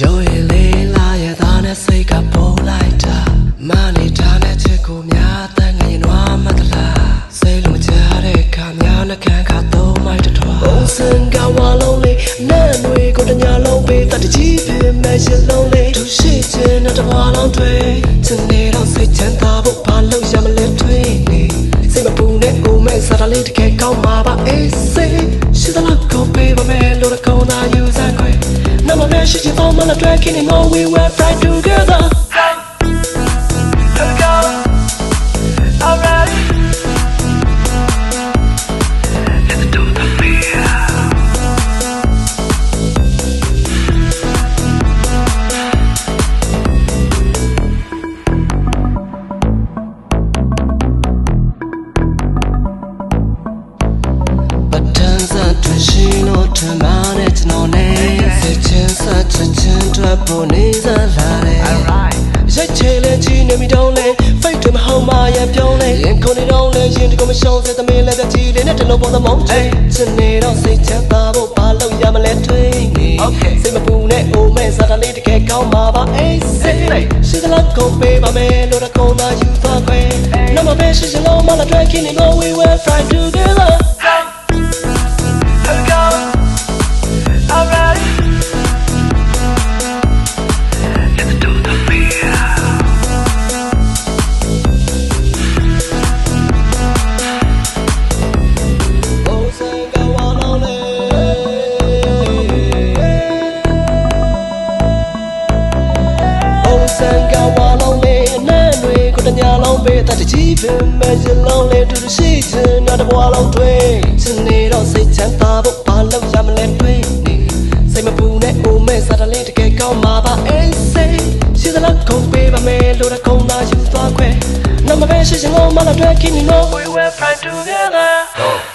ရိုးရင်လေးလာရသားနဲ့စိတ်ကပေါ်လိုက်တာမနေတာနဲ့ချစ်ကိုများတန်ငယ်နွားမတလားစိတ်လုံးချတဲ့ခါများနှခမ်းခါသုံးမိုက်တထွားဘုံစင်ကဝါလုံးလေးနဲ့ຫນွေကိုတညာလုံးပေးတတ်တကြီးဖြစ်မဲ့ရလုံးလေးသူရှိခြင်းနဲ့တစ်ပါးလုံးတွေချစ်နေတော့စိတ်ချမ်းသာဖို့ဘာလို့ရမလဲတွေးနေစိတ်မပူနဲ့ကိုမဲ့စားတာလေးတကယ်ကောင်းမှာပါအေး နမမဲရှိချင်တော့မလားတွေ့ခင်နေ more we were right together Here we go. Alright. Let's do the feel. ပထန်စားတွေ့ရှိလို့ထမတဲ့ ဖို့နေစားလာတယ်ရိုက်ချေလဲကြီးနေမိတော့လဲ fake တွေမဟုတ်မှရပြောင်းလဲရင်ခုန်နေတော့လဲရင်ဒီကမရှောင်းစတဲ့မင်းလည်းပြကြီးလေးနဲ့တလုံးပေါ်သမောင်းချင်စနေတော့စိတ်ချမ်းသာဖို့ဘာလို့ရမလဲထွေးနေစိတ်မပူနဲ့အိုမဲစားတာလေးတကယ်ကောင်းမှာပါအေးစိတ်ရှိသလားကုန်ပေးပါမယ်လို့တော့ကောင်းတာယူသွားခွဲနမပဲရှိချင်လို့မလာတွေ့ခင်နေ go we were fine together Here တွေကိုတညာလောင်းပေးတတ်ကြီးပင်မဲ့ရလောင်းလေတူတူရှိချင်တော့တဘွားလောင်းတွေစနေတော့စိတ်ချမ်းသာဖို့ဘာလို့ရမလဲတွေးနေစိတ်မပူနဲ့အိုမဲစားတလေးတကယ်ကောင်းမှာပါအေးစိတ်ရှိသလားကုန်ပေးပါမယ်လို့တော့ကုန်သာယူသွားခွဲနမပဲရှိချင်လို့မလာတွေ့ခင်နေ know we were fine together